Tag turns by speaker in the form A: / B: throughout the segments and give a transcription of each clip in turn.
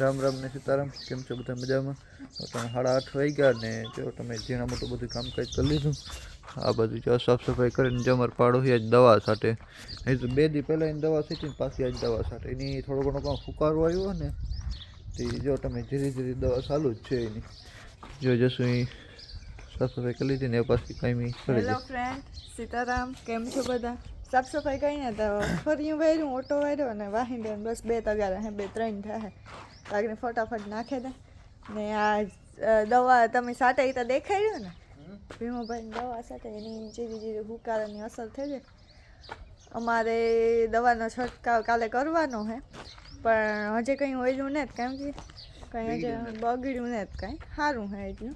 A: રામ રામ ને સીતારામ કેમ છો બધા મજામાં? તો તમે સાડા આઠ વાગી ગયા ને જો તમે ઝીણા મોટું બધું કામકાજ કરી લીધું આ બધું જો સાફ સફાઈ કરીને જમર પાડો છે આજ દવા સાથે. એ તો બે દી પહેલાં એની દવા સીટી ને પાછી આજ દવા સાથે. એની થોડો ઘણો કામ ફુકારો આવ્યો ને તે જો તમે ધીરે ધીરે દવા ચાલુ જ છે એની. જો જશું એ સાફ સફાઈ કરી લીધી ને એ પાછી કાંઈ કરી
B: હેલો ફ્રેન્ડ સીતારામ કેમ છો બધા? સાફ સફાઈ કરીને તો ફર્યું વાર્યું ઓટો વાર્યો અને વાહી દે બસ બે તગારા હે બે ત્રણ થાય આગળ ફટાફટ નાખે દે ને આ દવા તમે સાથે તો તો દેખાડ્યું ને. ભીમોભાઈની દવા સાથે એની જીરી જીરી હુકારાની અસર થઈ જાય. અમારે દવાનો છંટકાવ કાલે કરવાનો હે. પણ હજે કંઈ ઓયલું નથી કેમ કે? કંઈ હજે બગડ્યું નથી કાંઈ. સારું હે એટલું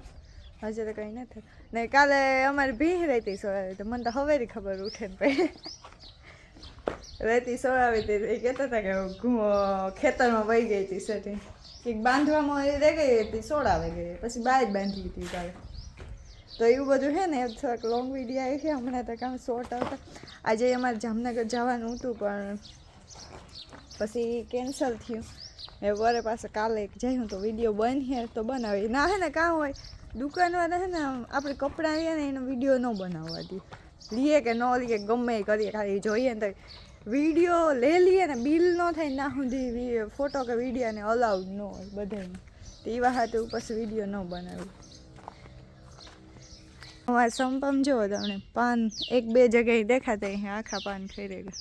B: હજે તો કંઈ નથી ને કાલે અમારે ભીહ રહેતી મને તો હવેરી ખબર ઉઠે ને પછી રહેતી સોળાવી હતી એ કહેતા હતા કે ખેતરમાં વહી ગઈ હતી સેટી કંઈક બાંધવામાં એ રહી ગઈ હતી, સોળાવી ગઈ. પછી જ બાંધી હતી કાલે તો એવું બધું છે ને, થોડાક લોંગ વીડિયો આવી છે. હમણાં તો કામ શોર્ટ આવતા. આજે અમારે જામનગર જવાનું હતું, પણ પછી કેન્સલ થયું. એ વરે પાસે કાલે એક જયું તો વીડિયો બનીએ તો બનાવી. ના, હે ને કામ હોય? દુકાનવાળા હે ને, આપણે કપડાં લઈએ ને, એનો વીડિયો ન બનાવવા દે. લઈએ કે ન લઈએ ગમે એ કરીએ. ખાલી જોઈએ ને તો વીડિયો લઈ લઈએ ને, બિલ ન થાય ના સુધી ફોટો કે વિડીયોને અલાઉડ ન હોય બધાને. તો એવા હાથે પછી વીડિયો ન બનાવ્યો અમારે સંપમ જુઓ તમને પાન એક બે જગ્યાએ દેખાતા અહીં આખા પાન ખાઈ ગયા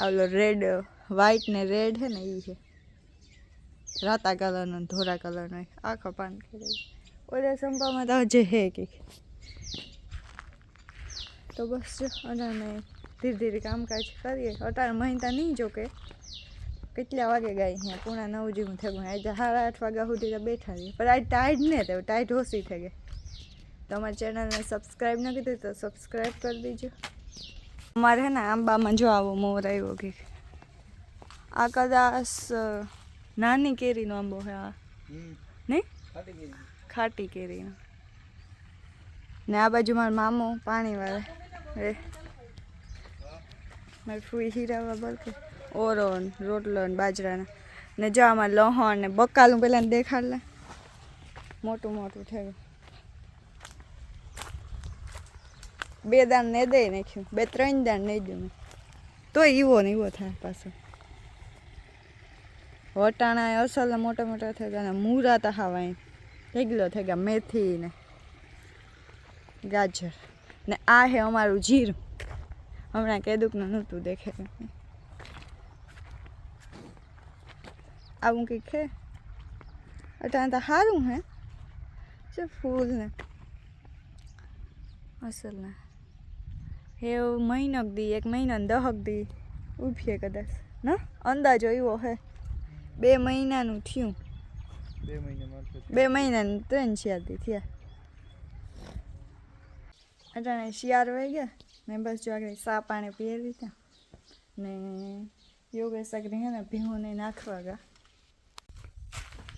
B: આવલો રેડ વ્હાઈટ ને રેડ છે ને એ છે રાતા કલરનો ધોરા કલરનો આખો પાન ઓલા સંપામાં તો હજે હે કંઈક. તો બસ જો અટાણે ધીરે ધીરે કામકાજ કરીએ. અટાણે મહિના નહીં જો કે કેટલા વાગે ગાય અહીંયા પૂણા નવ જેવું થયું આજે સાડા આઠ વાગ્યા સુધી તો બેઠા રહીએ. પણ આજ ટાઈટ ને તો ટાઈટ ઓછી થઈ ગઈ. તમારી ચેનલને સબસ્ક્રાઈબ ન કીધું તો સબસ્ક્રાઈબ કરી દેજો. અમારે હે ને આંબામાં જો આવો મોર આવ્યો કે. આ કદાચ નાની કેરીનો આંબો હે આ. નહીં? ખાટી કેરીનો. ને આ બાજુ મારો મામો પાણી વાળે એ મારી ફૂઈ હીરાવા બરકે ઓરો રોટલો ને બાજરાના. ને જો આમાં લહણ ને બકાલું પેલા દેખાડ લે. મોટું મોટું થયું. બે દાણ ને દઈ નાખ્યું. બે ત્રણ દાણ નહીં દઉં મેં. તોય ઈવો ને ઈવો થાય પાછો. વટાણા અસલ મોટા મોટા થઈ ગયા મૂરા તો હાવાય. ઢેગલો થઈ ગયા મેથી ને ગાજર. ને આ હે અમારું જીરું. હમણાં કેદુકનું નહોતું દેખે આવું કંઈક હે અટાણે તો સારું હે. છે ફૂલ ને? અસલ ને. હે મહિનક દી એક મહિના દહક દી. ઉભીએ કદાચ. ન? અંદાજો એવો હે. બે મહિનાનું થયું.
A: બે મહિના મારફત
B: બે મહિના ને ત્રણ દી થયા. અટાણે શિયાળ વહી ગયા? ને બસ જો આગળ સા પાણી પીએ લીધા ને યોગેશ આગળ હે ને ભીહુંને નાખવા ગયા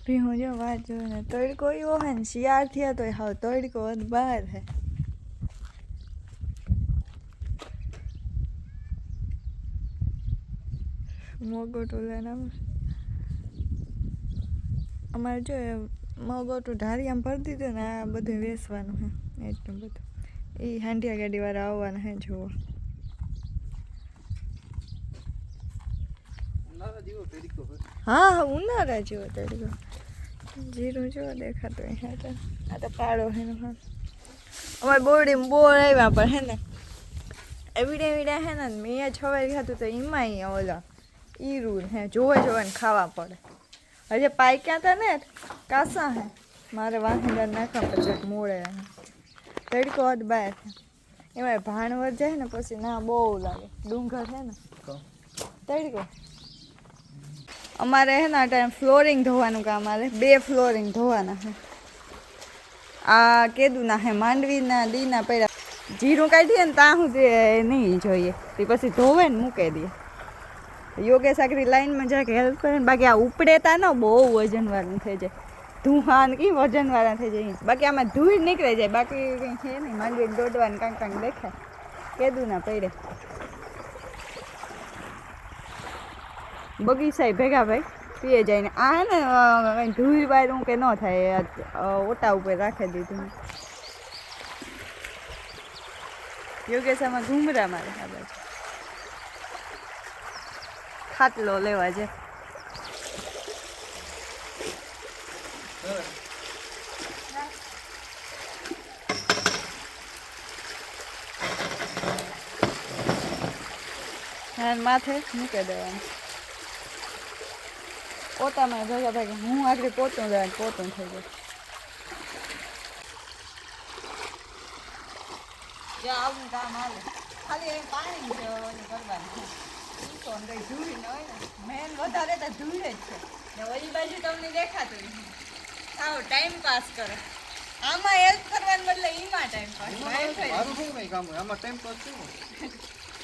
B: ભીહું જો વાત જો ને તડકો એવો હે ને, શિયાળ થયા તો હાવ તડકો બહાર હે. મોગોટું લઈને અમારે જો મોગોટું મગોટું આમ ભરી દીધું ને આ બધું વેસવાનું હે, એટલું બધું. એ હાંડિયા ગાડીવાળા આવવાના હે
A: તરીકો હોય.
B: હા ઉનાળા જેવો તડકો જીરું જો દેખાતું હોય તો આ તો પાડો હે ને અમારે બોરડી બોર આવ્યા પણ હે ને એવડે એવડે હે ને મેં છવાઈ ખાતું તો એમાં ઓલા ઈરું હે જોવે જોવે ને ખાવા પડે. હજે પાક્યા તા ને કાસા હે. મારે વાંહી નાખવા પછી મોડે. હે તડકો જ બહાર એમાં ભાણવર જાય ને પછી ના બહુ લાગે. ડુંગર છે ને. તડકો. અમારે હે ને ટાઈમ ફ્લોરિંગ ધોવાનું કામ આવે. બે ફ્લોરિંગ ધોવાના છે આ કેદુના હે માંડવીના દીના પડ્યા જીરું કાઢીએ ને ત્યાં સુધી નહીં જોઈએ. તે પછી ધોવે ને મૂકી દે યોગેશ આખરી લાઈનમાં જરાક હેલ્પ કરે ને બાકી આ ઉપડે તા ને બહુ વજનવાળું થઈ જાય. ધુહાન વજન વાળા થઈ જાય. બાકી આમાં ધૂળ નીકળે જાય. બાકી કંઈ છે નહીં. માંડવી દોડવાનું કાંક કાંક દેખાય. કેદું ના પડે. બગીચાએ ભેગા ભાઈ પીએ જાય ને આ ને કંઈ ધૂળ વાળું કે ન થાય ઓટા ઉપર રાખી દીધું. યોગેશ આમાં ઘૂમરા મારે બાજુ ખાટલો લેવા છે. હા માથે મૂકી દેવાનું. પોતામાં ભેગા ભેગા. હું આગળ પોતું જાય પોતું થઈ જાય. આવું કામ આવે. ખાલી એ પાણી જ કરવાનું. ધૂળ ન હોય ને. મેન વધારે તો ધૂળ જ છે. ને ઓલી બાજુ તમને દેખાતું આવો ટાઈમ પાસ કરો. આમાં હેલ્પ કરવાનું બદલે એમાં ટાઈમ પાસ
A: મારું શું નહીં કામ આમાં ટાઈમ પાસ શું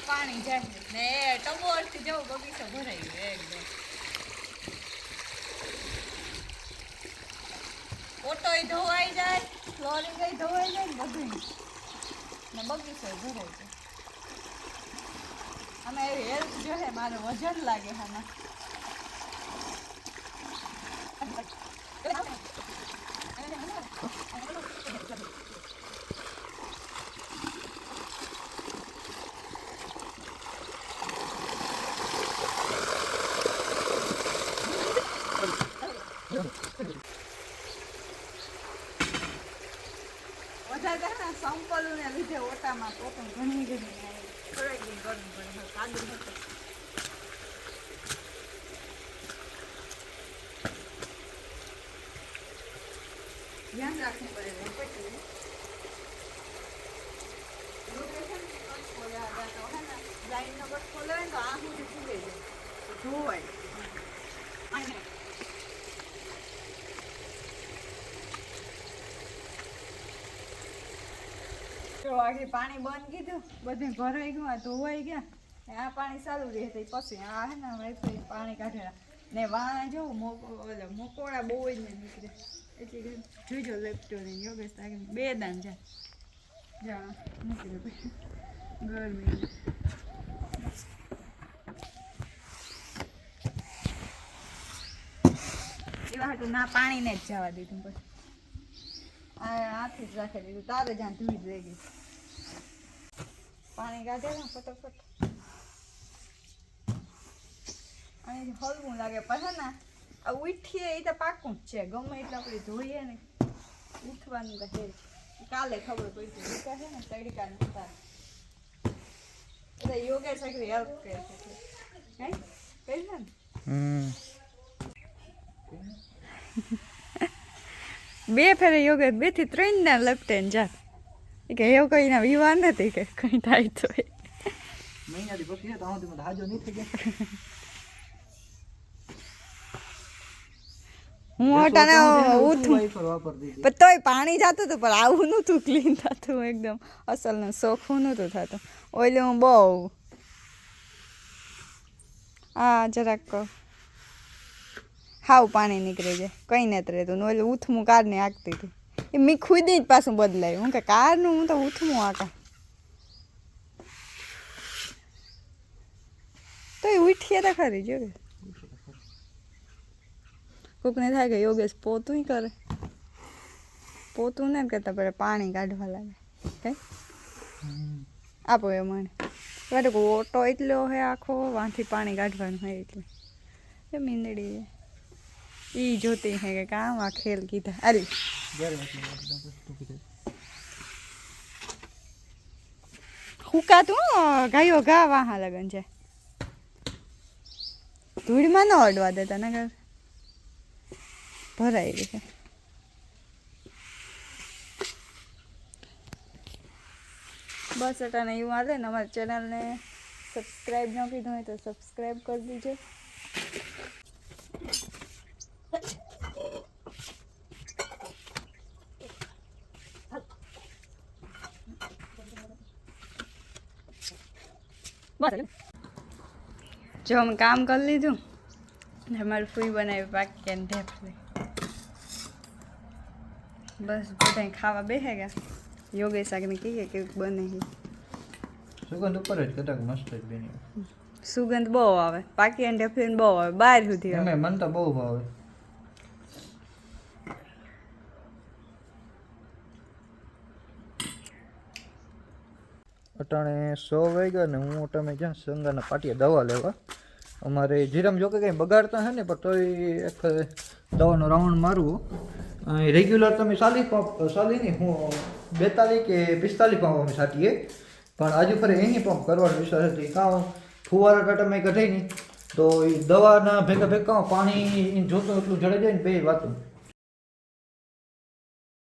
B: પાણી જાય ને એ ટબોરથી જવું બગીચો ભરાઈ ગયો એકદમ ઓટોય ધોવાઈ જાય ફ્લોરિંગ ધોવાઈ જાય ને બધું ને બગીચો ભરાઈ જાય અમે એવી હેલ્પ જોઈએ મારું વજન લાગે આમાં વધારે ને લીધે ઓટામાં પોતું ઘણી ઘણી થોડાક દિન કરવું પડે કાદુ નથી. ધ્યાન રાખવું પડે પછી લાઈનનો કટ ખોલે તો આ સુધી ફૂલે જાય ધોવાય આગળ પાણી બંધ કીધું, બધું ભરાઈ ગયું, આ ધોવાઈ ગયા. આ પાણી ચાલુ રહે તો પછી આ હે ને વાઈફાઈ પાણી કાઢેલા. ને વાણા જો ઓલો મકોડા બહુ જ ને નીકળે. એટલે જોઈજો લેપટો ને યોગેશ બે દાન જાય. જા, નીકળે પછી. ગરમી. એવા હાટું ના પાણીને જ જવા દીધું પછી. આ હાથી જ રાખી દીધું, તારે જ્યાં ધૂળ રહી ગઈ. પાણી કાઢે ને ફટાફટ. અને હલવું લાગે. પછી ને આ ઉઠીએ એ તો પાકું જ છે. ગમે એટલે આપણે ધોઈએ ને ઉઠવાનું કહે છે કાલે ખબર પડી હતી. કહે ને તડકા નતા એટલે યોગા સગરી હેલ્પ કરે છે. કઈ કઈ ને.
A: હમ.
B: બે ફેરે યોગેશ બેથી ત્રણ ના લપટે જા કે એવું કઈ ના વિવાહ નથી કે કઈ થાય તો હું
A: વાપરતી હતી?
B: પણ તોય પાણી જતું હતું પણ આવું નહોતું ક્લીન થતું એકદમ. અસલનું સોખું નહોતું થતું. ઓઈલે હું બહુ. આ જરાક કહો. હાવ પાણી નીકળી જાય. કંઈ નથી રહેતું. ઓલું ઉથમું કારને આગતી હતી. એ મેં ખુદ જ પાછું બદલાયું. હું કે કારનું, હું તો ઉથમું આકા તો એ ઉઠીએ તો ખરી, જો કોકને થાય કે યોગેશ પોતું કરે. પોતું ને કરતા પડે પાણી કાઢવા લાગે. હે આપો એ મને વાટે ઓટો એટલો હે આખો, વાંથી પાણી કાઢવાનું હોય એટલે. મીંદડી ઈ જોતી હે કે કામ આ ખેલ કીધા. અરે.
A: પછી તું
B: ગાયો ગા વાહા લગન છે. ધૂળમાં ન અડવા દેતા ને ઘર ભરાઈ ગઈ છે. બસ અટાને એવું હાલે ને અમારી ચેનલને સબસ્ક્રાઈબ ન કીધું હોય તો સબસ્ક્રાઈબ કરી દીજો. બસ જો અમે કામ કરી લીધું ને મારું ફૂઈ બનાવી પાકી અને ઢેફલી બસ બધા ખાવા બેસે ગયા. યોગેશ ને કહીએ કે બને
A: સુગંધ ઉપર જ કદાચ મસ્ત જ બની
B: સુગંધ બહુ આવે. પાકી અને ડફીન બહુ આવે. બહાર સુધી આવે.
A: મન તો બહુ ભાવે. અટાણે સો વાગ્યા ને હું તમે જ્યાં સંગાના પાટિયા દવા લેવા. અમારે જીરામ જોકે કંઈ બગાડતા હે ને, પણ તોય એક દવાનો રાઉન્ડ મારવું. રેગ્યુલર તમે ચાલીસ પંપ ચાલી નહીં, હું બેતાલીસ કે પિસ્તાલીસ પંપ અમે સાટીએ પણ આજુ ફરી એની પંપ કરવાનો વિચાર હતી કાં ફુવારા ટાટા મેં કઢાઈ નહીં. તો એ દવાના ભેગા ભેગા પાણી જોતું એટલું જડે જાય ને બે વાતું.